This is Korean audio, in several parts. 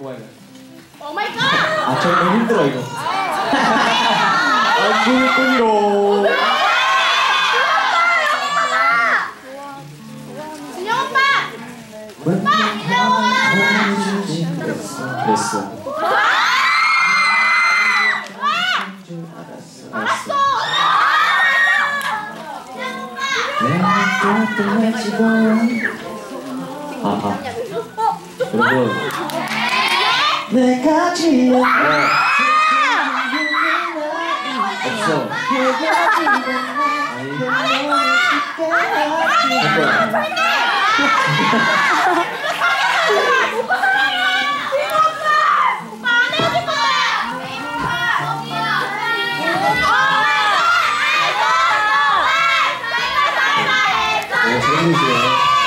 오마이갓. 오 마이 갓. 아, 저 너무 힘들어, 이거. 오빠. 오빠. 됐어. 알았어. 내가 또 외치고. 아하. 여러분. 내가 지어. 없어. 오, 재밌으시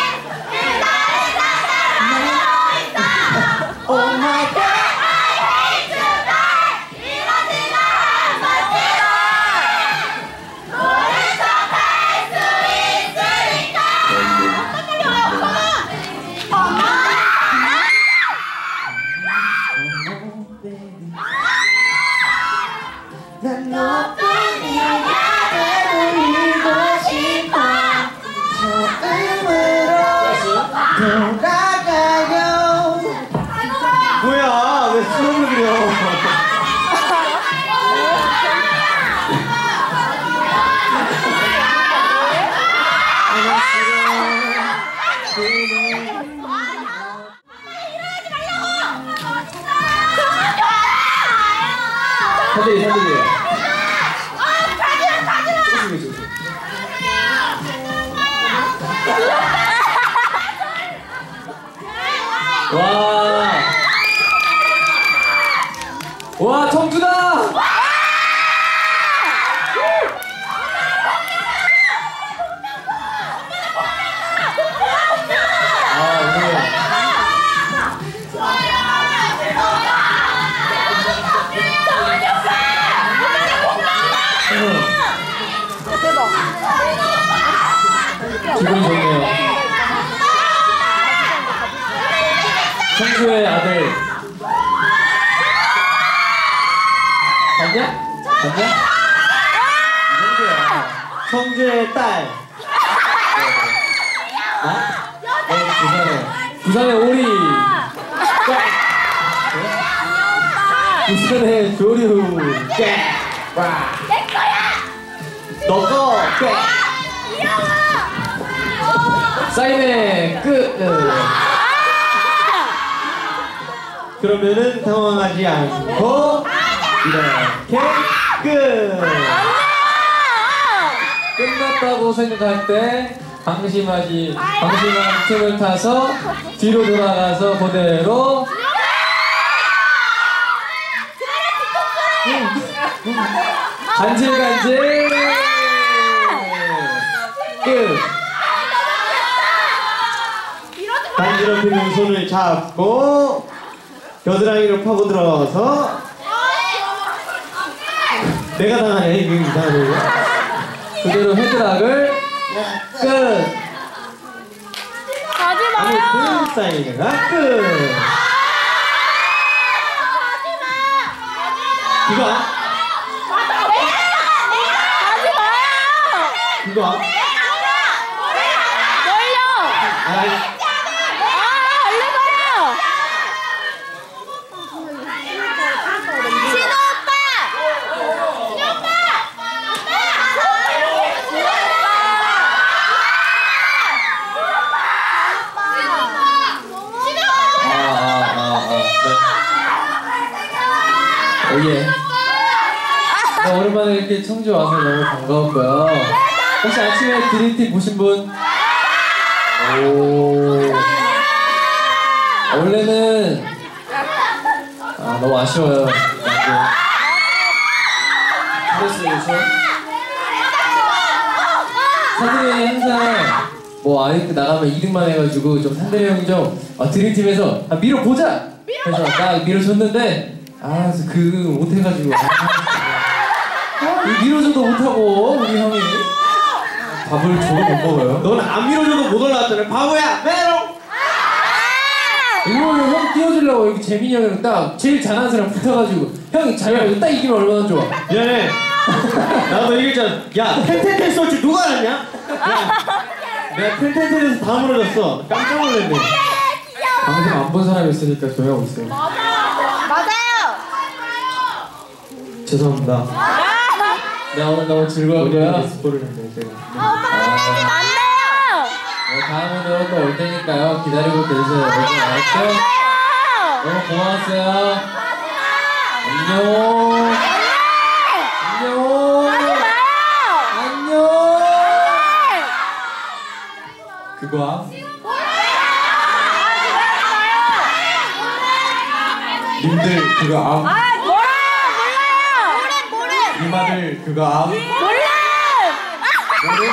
기분이 좋네요. 청주의 아들. 봤냐? 청주야. 청주의 딸. 나? 어, 부산에. 부산의 오리. 부산의 조류. 깨. 와. 너거 깨. 사인회 끝. 그러면은 당황하지 않고 이렇게 끝. 끝났다고 생각할 때 방심하지 방심한 틈을 타서 뒤로 돌아가서 그대로 간질간질 끝. 간지럽히는 손을 잡고 겨드랑이로 파고들어서 내가 당하네 이거 이상하네. 그대로 헤드락을 끝 아니. 그 사인회가 끝 이거. 이거 멀려. 아이 아, 얼른 가요. 신호 오빠. 신호 오빠. 아아아아 네. 오 예. 나 오랜만에 이렇게 청주 와서 너무 반가웠고요. 혹시 아침에 드림팀 보신 분? 오. 원래는 아 너무 아쉬워요. 그랬어요 그래서 산들이 항상 뭐 아이트 나가면 2등만 해가지고 좀 산들이 형이 좀 아, 드림팀에서 아, 밀어보자! 해서 딱 밀어줬는데 아 그 못해가지고 아, 밀어줘도 못하고 우리 형이 밥을 줘도 못 먹어요 넌 안 밀어줘도 못 올라왔잖아 바보야 메롱 일본은 형 띄워주려고 여기 재민이 형이랑 딱 제일 잘하는 사람 붙어가지고 형이 자기가 이거 딱 이기면 얼마나 좋아. 미안해. 나도. 알- 야, 텐텐텐 쏠줄 누가 알았냐? 야, 내가 텐텐텐에서 다 무너졌어. 깜짝 놀랐네. 방송 안 본 사람이 있으니까 조용하고 있어요. 죄송합니다. 나 오늘 너무 즐거웠고요. 스포를 했네, 제가. 아, 오빠 마세요. 네, 다음에도 또올 테니까요. 기다리고 계세요. 여러분 알았죠? 너무 고마웠어요. 안녕. 안녕. 안녕. 그거 님들 그거 암 아, 모래. 이마들 그거 암 몰라. 뭐래?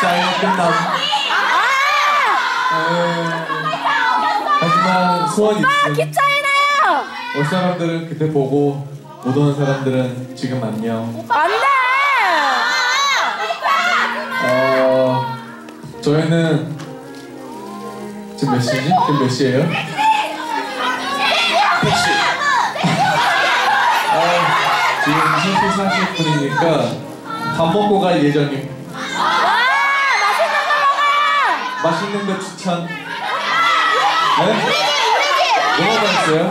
자 이거 끝남 어, 하지만 소원이 있음 기차이나요. 올 사람들은 그때 보고 못 오는 사람들은 지금 안녕 안 돼. 어 저희는 지금 몇 시지? 지금 몇 시예요? 지금 3시 40분이니까 밥 먹고 갈 예정임 와, 맛있는 거 먹어요. 맛있는 거 추천 네? 뭐가 맛있어요?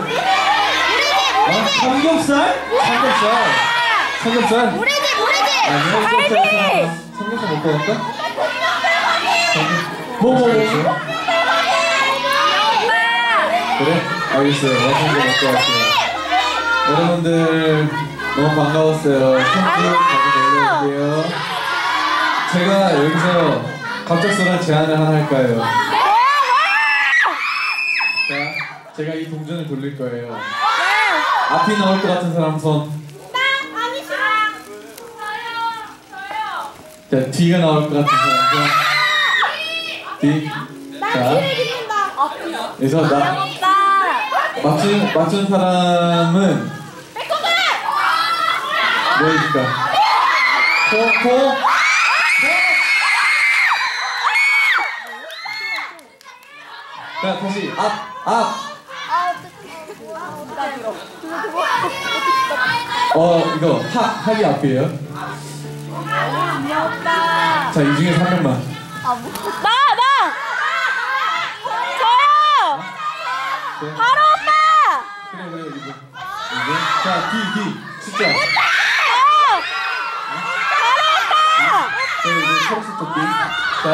어? 삼겹살? 삼겹살 삼겹살? 우리 집, 우리 집. 아니 삼겹살 하나 삼겹살 먹고 갈까? 삼겹- 뭐 뭐, 뭐? 그래? 알겠어요 맛있는 거 먹고 갈게요 여러분들 너무 반가웠어요. 자주 놀러올게요. 제가 여기서 갑작스러운 제안을 하나 할까요? 자, 제가 이 동전을 돌릴 거예요. 앞이 나올 것 같은 사람 손. 자, 뒤가 나올 것 같은 사람 손. 뒤. 자, 그래서 나 맞춘 맞춘 사람은 뭐 해줄까? 포 포. 자 다시 앞 앞. 어 이거 학 학이 앞이에요. 자 이 중에 한 명만. 나, 나. 저요. 네. 바로 오빠. 그래 그래 이거. 이거. 자뒤 뒤. 숫자. 어. 자 이제 초록색 토끼. 자.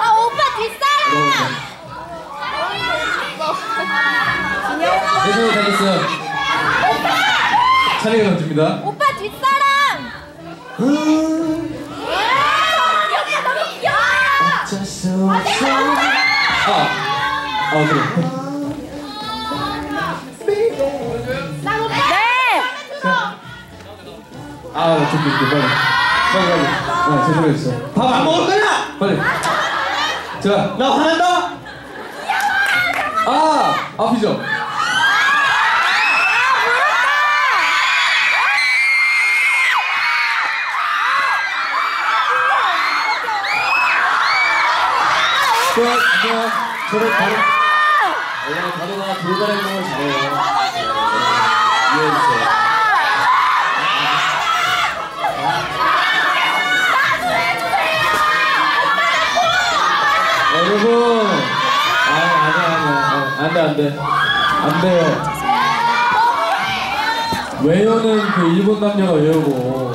아, 오빠 뒷사람. 이거. 내 손에 다녔어요. 차례가 던집니다. 오빠 뒷사람. 어쩔 수 없어. 아, 아 그래. 아, 나 저기 이렇게 빨리. 빨리 빨리. 네, 했어. 밥안 먹을 거야? 빨리. 자, 나 화낸다. 아, 앞이죠. 저, 그냥 저를 바로 원래 다루가 돌발 행동을 잘해요. 이해해주세요. 여러분, 아, 아니야, 아니야. 안 돼, 안 돼. 안 돼요. 외우는 그 일본 남녀가 외우고.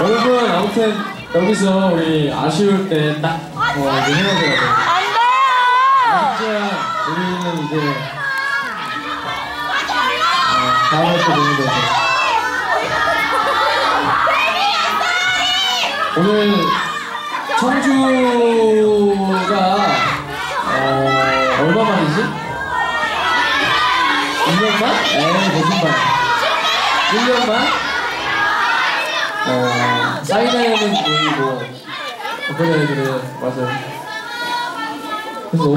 여러분, 아무튼 여기서 우리 아쉬울 때 딱, 어, 이제 헤어져야 돼. 안 돼요. 진짜 우리는 이제 어, 다음에 또 보는 거죠. 오늘 청주가 어, 얼마 만이지? 2년 만? 에이 거짓말 1년 만? 어, 사인회는 모이고 그래 그래 맞아 그래서 너무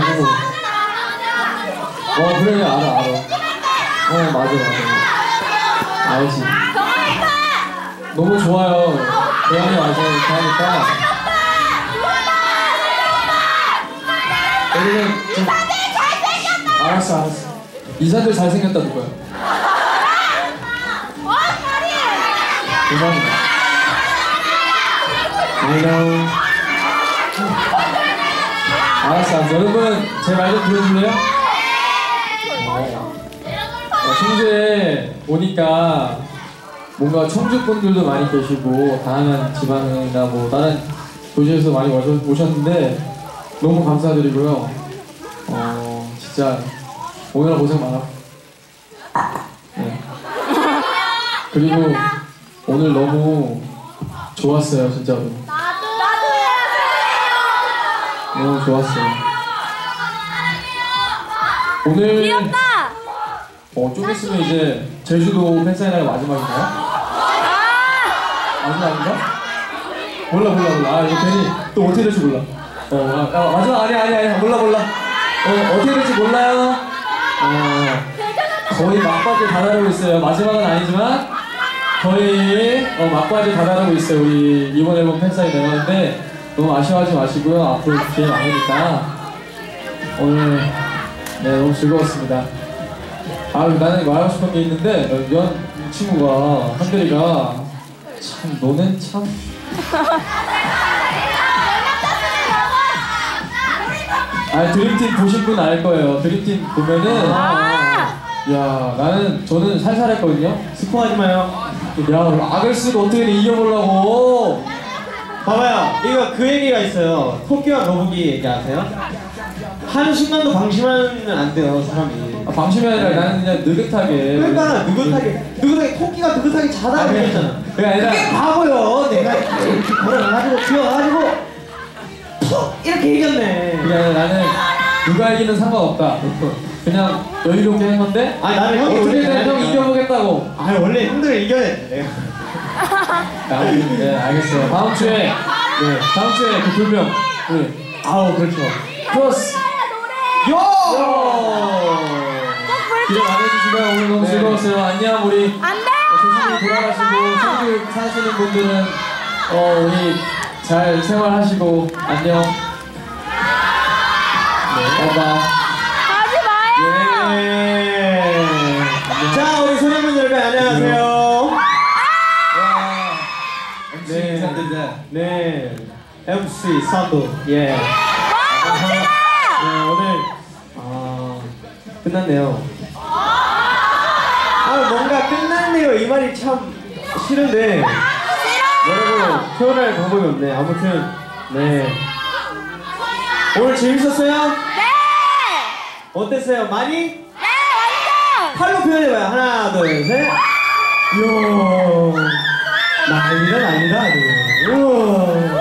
어 그래 알아 알아 어 맞아 맞아 알지 너무 좋아요. 대학에 와서 이렇게 하니까. 여기는 좀. 알았어, 알았어. 이사들 잘생겼다, 누구야? 죄송합니다. I know. 알았어, 알았어. 여러분, 제 말 좀 들어줄래요? 어, 청주에 오니까 뭔가 청주 분들도 많이 계시고 다양한 지방이나 뭐 다른 도시에서 많이 오셨, 오셨는데 너무 감사드리고요. 어 진짜 오느라 고생 많아. 네. 그리고 오늘 너무 좋았어요 진짜로. 너무 좋았어요. 오늘 귀엽다. 어, 좀 있으면 이제 제주도 팬사인회가 마지막인가요? 마지막인가? 몰라 몰라 몰라 아 이거 괜히 또 어떻게 될지 몰라 어 아, 아, 마지막 아니야 아니야 아니야 몰라 몰라. 어 어떻게 될지 몰라요. 어 거의 막바지 다다르고 있어요. 마지막은 아니지만 거의 어, 막바지 다다르고 있어요. 우리 이번 앨범 팬사인회인데 너무 아쉬워하지 마시고요. 앞으로 기회 많으니까. 오늘 네 너무 즐거웠습니다. 아 나는 말하고 싶은 게 있는데 어, 연 친구가 한별이가 참 너는 참 아 드림팀 보신 분 알 거예요 드림팀 보면은 야 나는 저는 살살했거든요 스포하지 마요. 야 아글스가 어떻게 이겨보려고 봐봐요. 이거 그 얘기가 있어요. 토끼와 거북이 얘기 아세요? 한 순간도 방심하면 안 돼요, 사람이. 아, 방심이 아니라 나는 그냥 느긋하게 그러니까 느긋하게, 느긋하게 토끼가 느긋하게 자다가 아, 그게- 그랬잖아. 그게 바보요. 내가 이렇게 걸어가가지고 뛰어가지고 푹 이렇게 이겼네. 그게 아니라 나는 누가 이기는 상관없다 그냥 여유롭게 한 건데 아 나는 형이 어떻게든 형. 이겨보겠다고 아 원래 형들을 이겨야 돼. 내가. 아, 네 알겠어요 다음 주에 네 다음 주에 그 불명 우리 아우 그렇죠. 크로스 요! 기대 많이 해주시고요 오늘 너무 네. 즐거웠어요 안녕 우리 안 돼. 조심히 돌아가시고 청주 사시는 분들은 어 우리 잘 생활하시고 안녕 네 바이바이 가지 마요. 예. 자 우리 소녀분 여러분 안녕하세요. MC 네. 인사드리자 네. MC 선도 예. 와네 오늘 아 끝났네요. 아 뭔가 끝났네요 이 말이 참 싫은데 여러분 표현할 방법이 없네. 아무튼 네 오늘 재밌었어요? 네. 어땠어요? 많이? 네 완전. 팔로 표현해봐요. 하나, 둘, 셋. 이야. 난리다, 난리다. 우와.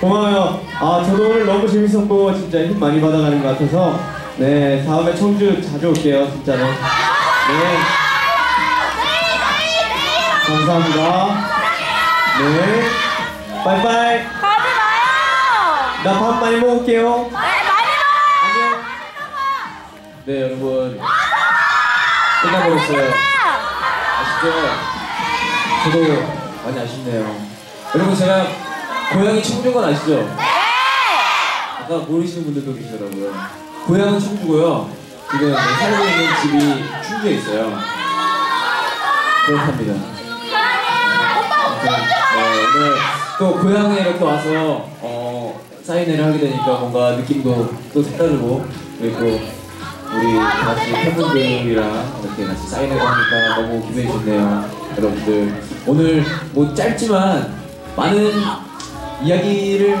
고마워요. 아, 저도 오늘 너무 재밌었고, 진짜 힘 많이 받아가는 것 같아서, 네, 다음에 청주 자주 올게요, 진짜로. 네. 감사합니다. 네. 빠이빠이. 가지 마요. 나 밥 많이 먹을게요. 네 많이 먹어. 안녕. 네 여러분 끝나버렸어요 아쉽죠? 저도 많이 아쉽네요 여러분 제가 고향이 청주인 건 아시죠? 네. 아까 모르시는 분들도 계시더라고요 고향은 청주고요 지금 살고 있는 집이 충주에 있어요 그렇답니다 오늘 또 고향에 이렇게 와서 어, 사인회를 하게 되니까 뭔가 느낌도 또 색다르고 그리고 우리 같이 팬분들이랑 이렇게 같이 사인회를 하니까 너무 기분이 좋네요 여러분들 오늘 뭐 짧지만 많은 이야기를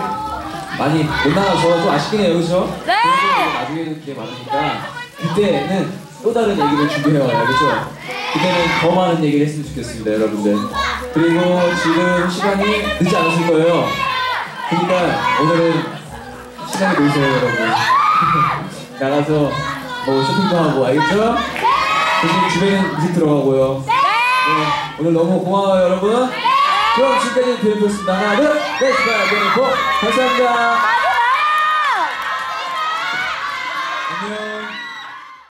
많이 못 나눠서 좀 아쉽긴 해요 그렇죠? 네. 나중에는 기회 많으니까 그때는 또 다른 얘기를 준비해와요 알겠죠? 그때는 더 많은 얘기를 했으면 좋겠습니다 여러분들 그리고 지금 시간이 늦지 않으실 거예요. 그러니까 오늘은 시간이 늦으세요 여러분. 나가서 뭐 쇼핑도 하고 알겠죠? 대신 집에는 일찍 들어가고요. 네, 오늘 너무 고마워요 여러분. 그럼 지금까지 드림표였습니다. 하나 둘셋 축하드리고! 감사합니다